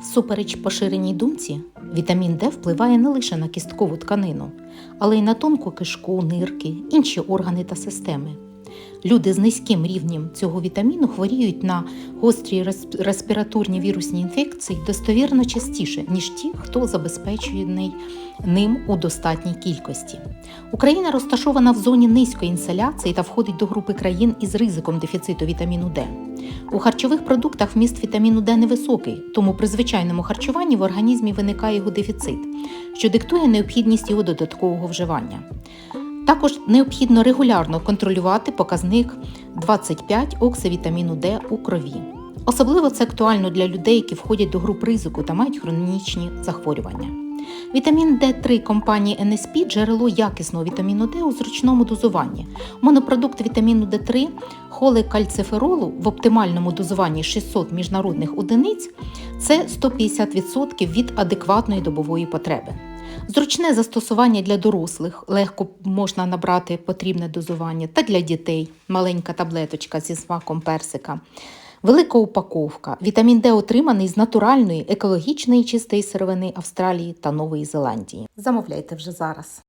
Всупереч поширеній думці, вітамін Д впливає не лише на кісткову тканину, але й на тонку кишку, нирки, інші органи та системи. Люди з низьким рівнем цього вітаміну хворіють на гострі респіраторні вірусні інфекції достовірно частіше, ніж ті, хто забезпечений ним у достатній кількості. Україна розташована в зоні низької інсоляції та входить до групи країн із ризиком дефіциту вітаміну Д. У харчових продуктах вміст вітаміну Д невисокий, тому при звичайному харчуванні в організмі виникає його дефіцит, що диктує необхідність його додаткового вживання. Також необхідно регулярно контролювати показник 25 оксивітаміну Д у крові. Особливо це актуально для людей, які входять до груп ризику та мають хронічні захворювання. Вітамін Д3 компанії NSP – джерело якісного вітаміну Д у зручному дозуванні. Монопродукт вітаміну Д3 холекальциферолу в оптимальному дозуванні 600 міжнародних одиниць це 150% від адекватної добової потреби. Зручне застосування для дорослих, легко можна набрати потрібне дозування, та для дітей маленька таблеточка зі смаком персика. Велика упаковка. Вітамін Д отриманий з натуральної, екологічної чистої сировини Австралії та Нової Зеландії. Замовляйте вже зараз.